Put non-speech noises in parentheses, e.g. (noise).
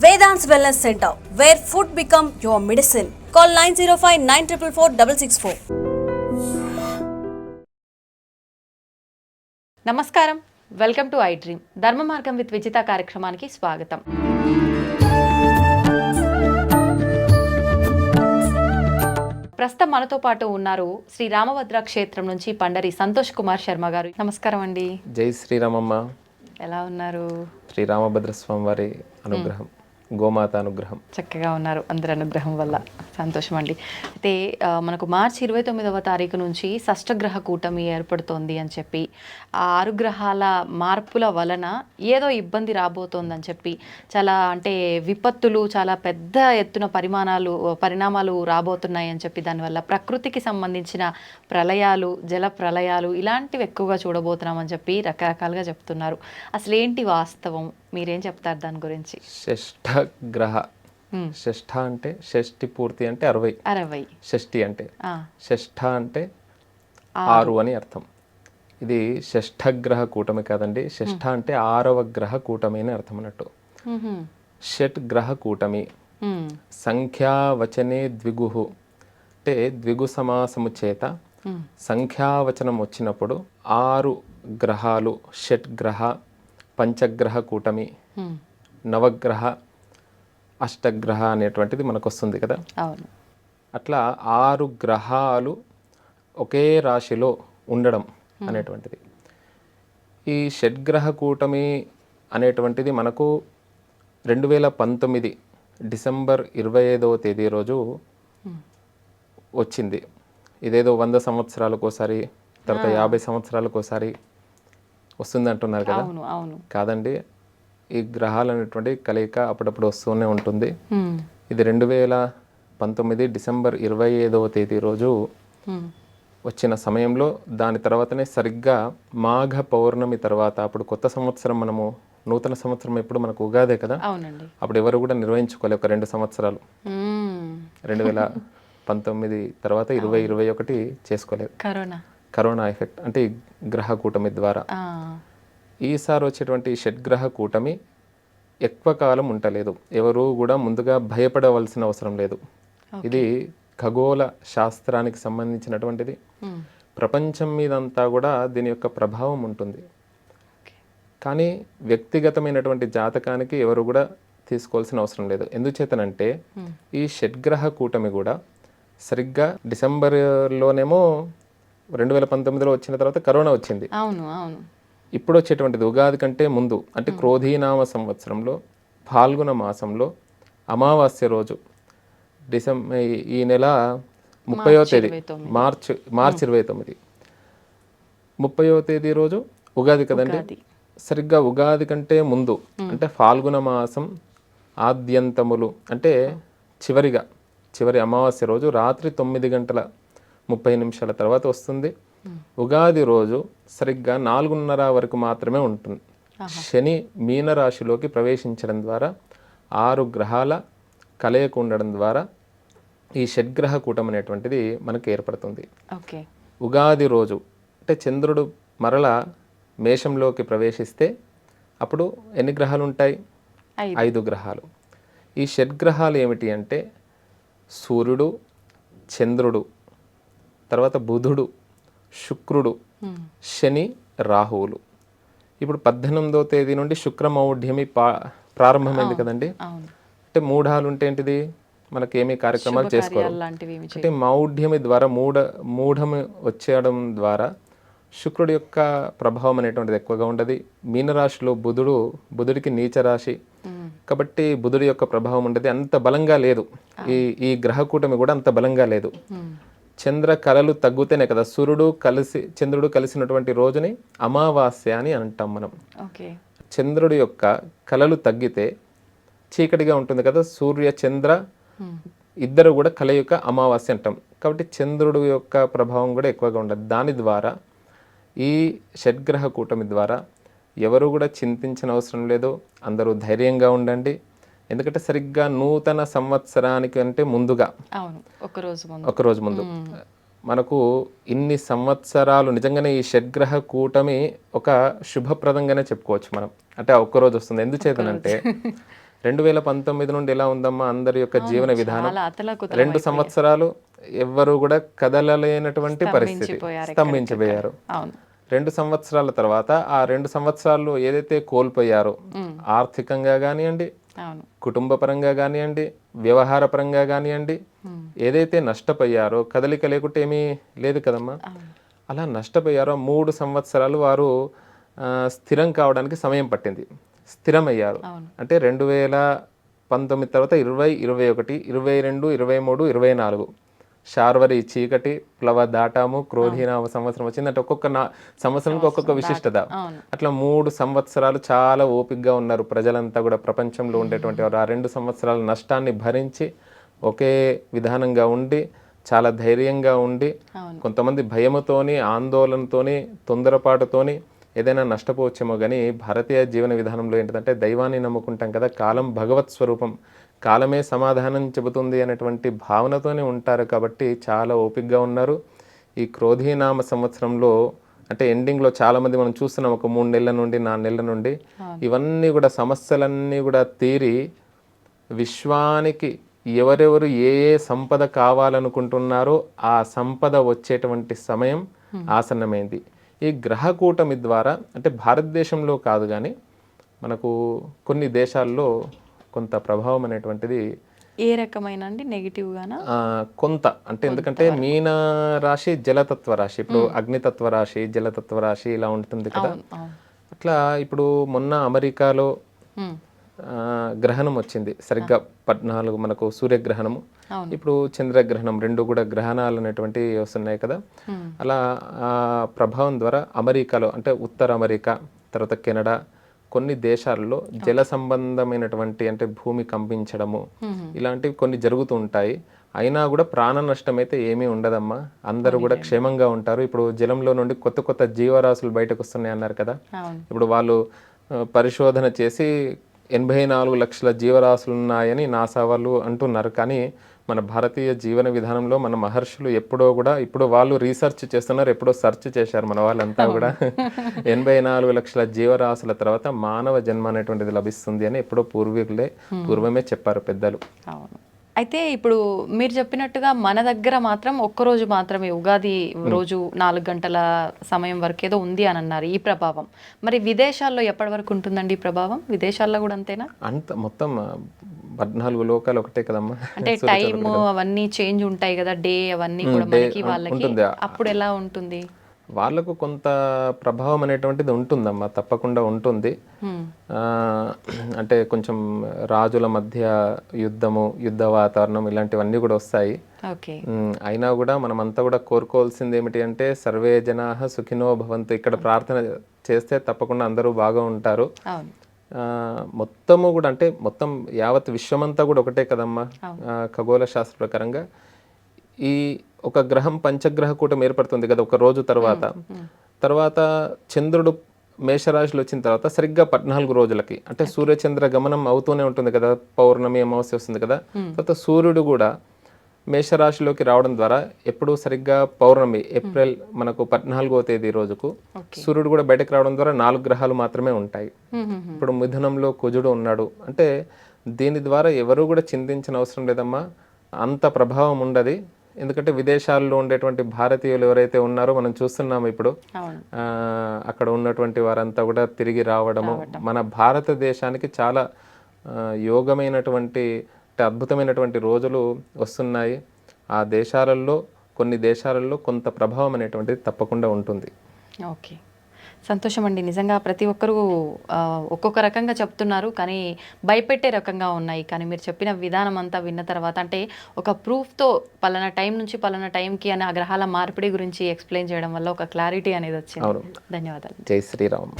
Vedant's Wellness Center, where food become your medicine. Call 905 944 664. నమస్కారం. Welcome to I dream Dharma Margam with Vijitha కార్యక్రమానికి స్వాగతం. ప్రస్తుతం మనతో పాటు ఉన్నారు శ్రీ రామభద్ర క్షేత్రం నుంచి పండరి సంతోష్ కుమార్ శర్మ గారు. నమస్కారం అండి. జై శ్రీరామమ్మ. ఎలా ఉన్నారు? శ్రీరామభద్ర స్వామి వారి అనుగ్రహం. గోమాత అనుగ్రహం. చక్కగా ఉన్నారు అందరి అనుగ్రహం వల్ల. సంతోషం అండి అయితే మనకు మార్చి ఇరవై తొమ్మిదవ తారీఖు నుంచి షష్టగ్రహ కూటమి ఏర్పడుతోంది అని చెప్పి ఆ ఆరు గ్రహాల మార్పుల వలన ఏదో ఇబ్బంది రాబోతోందని చెప్పి చాలా అంటే విపత్తులు చాలా పెద్ద ఎత్తున పరిమాణాలు పరిణామాలు రాబోతున్నాయి అని చెప్పి దానివల్ల ప్రకృతికి సంబంధించిన ప్రళయాలు జల ప్రళయాలు ఇలాంటివి ఎక్కువగా చూడబోతున్నామని చెప్పి రకరకాలుగా చెప్తున్నారు. అసలు ఏంటి వాస్తవం? మీరేం చెప్తారు దాని గురించి? షష్ఠ గ్రహ షష్ఠ అంటే షష్ఠి పూర్తి అంటే అరవై. అరవై. షష్ఠి అంటే షష్ఠ అంటే ఆరు. అని అర్థం. ఇది షష్ఠగ్రహ కూటమి కాదండి. షష్ఠ అంటే ఆరవ గ్రహ కూటమి అని అర్థం అన్నట్టు. షట్ గ్రహ కూటమి. సంఖ్యావచనే ద్విగుహు. అంటే ద్విగు సమాసము చేత సంఖ్యావచనం వచ్చినప్పుడు ఆరు గ్రహాలు షట్ గ్రహ పంచగ్రహ కూటమి. నవగ్రహ అష్టగ్రహ అనేటువంటిది మనకు వస్తుంది కదా అట్లా ఆరు గ్రహాలు ఒకే రాశిలో ఉండడం అనేటువంటిది. ఈ షడ్గ్రహ కూటమి అనేటువంటిది మనకు రెండు వేల పంతొమ్మిది డిసెంబర్ ఇరవై ఐదవ తేదీ రోజు వచ్చింది. ఇదేదో వంద సంవత్సరాలకు ఒకసారి తర్వాత యాభై సంవత్సరాలకు ఒకసారి వస్తుంది అంటున్నారు కదా. అవును అవును. కాదండి ఈ గ్రహాలు అనేటువంటి కలయిక అప్పుడప్పుడు వస్తూనే ఉంటుంది. ఇది రెండు వేల పంతొమ్మిది డిసెంబర్ ఇరవై ఐదవ తేదీ రోజు. వచ్చిన సమయంలో దాని తర్వాతనే సరిగ్గా మాఘ పౌర్ణమి తర్వాత అప్పుడు కొత్త సంవత్సరం మనము నూతన సంవత్సరం ఎప్పుడు మనకు ఉగాదే కదా. అప్పుడు ఎవరు కూడా నిర్వహించుకోలే ఒక రెండు సంవత్సరాలు. రెండు వేల పంతొమ్మిది తర్వాత ఇరవై ఇరవై ఒకటి చేసుకోలేదు కరోనా. కరోనా ఎఫెక్ట్ అంటే గ్రహ కూటమి ద్వారా. ఈసారి వచ్చేటువంటి షడ్గ్రహ కూటమి ఎక్కువ కాలం ఉండలేదు. ఎవరు కూడా ముందుగా భయపడవలసిన అవసరం లేదు. ఇది ఖగోళ శాస్త్రానికి సంబంధించినటువంటిది. ప్రపంచం మీదంతా కూడా దీని యొక్క ప్రభావం ఉంటుంది. కానీ వ్యక్తిగతమైనటువంటి జాతకానికి ఎవరు కూడా తీసుకోవాల్సిన అవసరం లేదు. ఎందుచేతనంటే ఈ షడ్గ్రహ కూటమి కూడా సరిగ్గా డిసెంబర్లోనేమో రెండు వేల పంతొమ్మిదిలో వచ్చిన తర్వాత కరోనా వచ్చింది. అవును అవును. ఇప్పుడు వచ్చేటువంటిది ఉగాది కంటే ముందు అంటే క్రోధీనామ సంవత్సరంలో ఫాల్గుణ మాసంలో అమావాస్య రోజు డిసెంబర్ ఈ నెల ముప్పయో తేదీ మార్చ్ మార్చ్ ఇరవై తొమ్మిది. ముప్పయో తేదీ రోజు ఉగాది కదండి? సరిగ్గా ఉగాది కంటే ముందు అంటే ఫాల్గుణ మాసం ఆద్యంతములు అంటే చివరిగా చివరి అమావాస్య రోజు రాత్రి తొమ్మిది గంటల ముప్పై నిమిషాల తర్వాత వస్తుంది. ఉగాది రోజు సరిగ్గా నాలుగున్నర వరకు మాత్రమే ఉంటుంది. శని మీనరాశిలోకి ప్రవేశించడం ద్వారా ఆరు గ్రహాల కలయిక ఉండడం ద్వారా ఈ షడ్గ్రహ కూటం అనేటువంటిది మనకు ఏర్పడుతుంది. ఉగాది రోజు అంటే చంద్రుడు మరల మేషంలోకి ప్రవేశిస్తే అప్పుడు ఎన్ని గ్రహాలు ఉంటాయి? ఐదు. ఐదు గ్రహాలు. ఈ షడ్గ్రహాలు ఏమిటి అంటే సూర్యుడు చంద్రుడు తర్వాత బుధుడు శుక్రుడు శని రాహువులు. ఇప్పుడు పద్దెనిమిదవ తేదీ నుండి శుక్రమౌఢ్యమి పా ప్రారంభమైంది కదండి? అంటే మూఢాలు ఉంటే ఏంటిది? మనకి ఏమీ కార్యక్రమాలు చేసుకోరు. ఏమి అంటే మౌఢ్యమి ద్వారా మూఢ మూఢము వచ్చేయడం ద్వారా శుక్రుడి యొక్క ప్రభావం అనేటువంటిది ఎక్కువగా ఉండదు. మీనరాశిలో బుధుడు బుధుడికి నీచ రాశి కాబట్టి బుధుడి యొక్క ప్రభావం ఉండదు అంత బలంగా లేదు. ఈ ఈ గ్రహ కూటమి కూడా అంత బలంగా లేదు. చంద్ర కళలు తగ్గుతేనే కదా సూర్యుడు కలిసి చంద్రుడు కలిసినటువంటి రోజుని అమావాస్య అని అంటాం మనం. చంద్రుడి యొక్క కళలు తగ్గితే చీకటిగా ఉంటుంది కదా సూర్య చంద్ర ఇద్దరు కూడా కలయిక అమావాస్య అంటాం. కాబట్టి చంద్రుడు యొక్క ప్రభావం కూడా ఎక్కువగా ఉండదు. దాని ద్వారా ఈ షడ్గ్రహ కూటమి ద్వారా ఎవరు కూడా చింతించిన అవసరం లేదు. అందరూ ధైర్యంగా ఉండండి. ఎందుకంటే సరిగ్గా నూతన సంవత్సరానికి అంటే ముందుగా ఒక రోజు ముందు. మనకు ఇన్ని సంవత్సరాలు నిజంగానే ఈ షడ్గ్రహ కూటమి ఒక శుభప్రదంగానే చెప్పుకోవచ్చు మనం. అంటే ఆ ఒక్క రోజు వస్తుంది. ఎందుచేతనంటే రెండు వేల పంతొమ్మిది నుండి ఎలా ఉందమ్మా అందరి యొక్క జీవన విధానం? రెండు సంవత్సరాలు ఎవ్వరు కూడా కదలలేనటువంటి పరిస్థితి. స్తంభించిపోయారు రెండు సంవత్సరాల తర్వాత ఆ రెండు సంవత్సరాలు ఏదైతే కోల్పోయారో ఆర్థికంగా కానివ్వండి కుటుంబ పరంగా కానివ్వండి వ్యవహార పరంగా కానివ్వండి ఏదైతే నష్టపోయారో కదలిక లేకుంటే ఏమీ లేదు కదమ్మా. అలా నష్టపోయారో మూడు సంవత్సరాలు వారు స్థిరం కావడానికి సమయం పట్టింది. స్థిరమయ్యారు. అంటే రెండు వేల పంతొమ్మిది తర్వాత ఇరవై ఇరవై ఒకటి ఇరవై రెండు ఇరవై మూడు ఇరవై నాలుగు. శార్వరి చీకటి ప్లవ దాటాము క్రోధీనామ సంవత్సరం వచ్చింది. అంటే ఒక్కొక్క నా సంవత్సరానికి ఒక్కొక్క విశిష్టత. అట్లా మూడు సంవత్సరాలు చాలా ఓపికగా ఉన్నారు ప్రజలంతా కూడా ప్రపంచంలో ఉండేటువంటి వారు. ఆ రెండు సంవత్సరాల నష్టాన్ని భరించి ఒకే విధానంగా ఉండి చాలా ధైర్యంగా ఉండి కొంతమంది భయముతోని ఆందోళనతోని తొందరపాటుతోని ఏదైనా నష్టపోవచ్చేమో కానీ భారతీయ జీవన విధానంలో ఏంటంటే దైవాన్ని నమ్ముకుంటాం కదా కాలం భగవత్ స్వరూపం. కాలమే సమాధానం చెబుతుంది అనేటువంటి భావనతోనే ఉంటారు కాబట్టి చాలా ఓపికగా ఉన్నారు. ఈ క్రోధీనామ సంవత్సరంలో అంటే ఎండింగ్లో చాలామంది మనం చూస్తున్నాం ఒక మూడు నెలల నుండి నాలుగు నెలల నుండి. ఇవన్నీ కూడా సమస్యలన్నీ కూడా తీరి విశ్వానికి ఎవరెవరు ఏ ఏ సంపద కావాలనుకుంటున్నారో ఆ సంపద వచ్చేటువంటి సమయం ఆసన్నమైంది. ఈ గ్రహకూటమి ద్వారా అంటే భారతదేశంలో కాదు కానీ మనకు కొన్ని దేశాల్లో కొంత ప్రభావం అనేటువంటిది ఏ రకమైన అండి? నెగిటివ్ గానా? ఆ, కొంత. అంటే ఎందుకంటే మీన రాశి జలతత్వ రాశి. ఇప్పుడు అగ్నితత్వ రాశి జలతత్వ రాశి ఇలా ఉంటుంది కదా. అట్లా ఇప్పుడు మొన్న అమెరికాలో గ్రహణం వచ్చింది. సరిగ్గా పద్నాలుగు మనకు సూర్యగ్రహణము. ఇప్పుడు చంద్రగ్రహణం రెండు కూడా గ్రహణాలు అనేటువంటి వస్తున్నాయి కదా. అలా ఆ ప్రభావం ద్వారా అమెరికాలో అంటే ఉత్తర అమెరికా తర్వాత కెనడా కొన్ని దేశాల్లో జల సంబంధమైనటువంటి అంటే భూమి కంపించడము ఇలాంటివి కొన్ని జరుగుతూ ఉంటాయి. అయినా కూడా ప్రాణ నష్టం అయితే ఏమీ ఉండదమ్మా. అందరూ కూడా క్షేమంగా ఉంటారు. ఇప్పుడు జలంలో నుండి కొత్త కొత్త జీవరాశులు బయటకు వస్తున్నాయి అన్నారు కదా. ఇప్పుడు వాళ్ళు పరిశోధన చేసి ఎనభై నాలుగు లక్షల జీవరాశులు ఉన్నాయని నాసా వాళ్ళు అంటున్నారు. కానీ మన భారతీయ జీవన విధానంలో మన మహర్షులు ఎప్పుడో కూడా ఇప్పుడు వాళ్ళు రీసెర్చ్ చేస్తున్నారు ఎప్పుడో సెర్చ్ చేశారు మన వాళ్ళంతా కూడా. (laughs) ఎనభై నాలుగు లక్షల జీవరాశుల తర్వాత మానవ జన్మ అనేటువంటిది లభిస్తుంది అని ఎప్పుడో పూర్వీకులే పూర్వమే చెప్పారు పెద్దలు. అవును. అయితే ఇప్పుడు మీరు చెప్పినట్టుగా మన దగ్గర మాత్రం ఒక్క రోజు మాత్రమే ఉగాది రోజు నాలుగు గంటల సమయం వరకు ఏదో ఉంది అని అన్నారు ఈ ప్రభావం. మరి విదేశాల్లో ఎప్పటి వరకు ఉంటుందండి ఈ ప్రభావం? విదేశాల్లో కూడా అంతేనా? అంత మొత్తం పద్నాలుగు లోకాలు ఒకటే కదమ్మా. అంటే టైం అవన్నీ చేంజ్ ఉంటాయి కదా డే అవన్నీ కూడా మనకి వాళ్ళకి. అప్పుడు ఎలా ఉంటుంది? వాళ్ళకు కొంత ప్రభావం అనేటువంటిది ఉంటుందమ్మా తప్పకుండా ఉంటుంది. అంటే కొంచెం రాజుల మధ్య యుద్ధము యుద్ధ వాతావరణం ఇలాంటివన్నీ కూడా వస్తాయి. అయినా కూడా మనమంతా కూడా కోరుకోవాల్సింది ఏమిటి అంటే సర్వే జనా సుఖినో భవంతు. ఇక్కడ ప్రార్థన చేస్తే తప్పకుండా అందరూ బాగా ఉంటారు. మొత్తము కూడా అంటే మొత్తం యావత్ విశ్వమంతా కూడా ఒకటే కదమ్మా. ఖగోళ శాస్త్ర ప్రకారంగా ఈ ఒక గ్రహం పంచగ్రహ కూటం ఏర్పడుతుంది కదా ఒక రోజు తర్వాత. తర్వాత చంద్రుడు మేషరాశిలో వచ్చిన తర్వాత సరిగ్గా పద్నాలుగు రోజులకి అంటే సూర్యచంద్ర గమనం అవుతూనే ఉంటుంది కదా పౌర్ణమి అమావాస్య వస్తుంది కదా. తర్వాత సూర్యుడు కూడా మేషరాశిలోకి రావడం ద్వారా ఎప్పుడు సరిగ్గా పౌర్ణమి ఏప్రిల్ మనకు పద్నాలుగో తేదీ రోజుకు సూర్యుడు కూడా బయటకు రావడం ద్వారా నాలుగు గ్రహాలు మాత్రమే ఉంటాయి. ఇప్పుడు మిథునంలో కుజుడు ఉన్నాడు. అంటే దీని ద్వారా ఎవరు కూడా చింతించిన అవసరం లేదమ్మా. అంత ప్రభావం ఉండదు. ఎందుకంటే విదేశాల్లో ఉండేటువంటి భారతీయులు ఎవరైతే ఉన్నారో మనం చూస్తున్నాము ఇప్పుడు అక్కడ ఉన్నటువంటి వారంతా కూడా తిరిగి రావడము మన భారతదేశానికి చాలా యోగమైనటువంటి అద్భుతమైనటువంటి రోజులు వస్తున్నాయి. ఆ దేశాలలో కొన్ని దేశాలలో కొంత ప్రభావం అనేటువంటిది తప్పకుండా ఉంటుంది. ఓకే. సంతోషం అండి నిజంగా ప్రతి ఒక్కరూ ఒక్కొక్క రకంగా చెప్తున్నారు కానీ భయపెట్టే రకంగా ఉన్నాయి. కానీ మీరు చెప్పిన విధానం అంతా విన్న తర్వాత అంటే ఒక ప్రూఫ్తో పలానా టైం నుంచి పలానా టైంకి అని ఆ గ్రహాల మార్పిడి గురించి ఎక్స్ప్లెయిన్ చేయడం వల్ల ఒక క్లారిటీ అనేది వచ్చింది. ధన్యవాదాలు. జై శ్రీరామ్.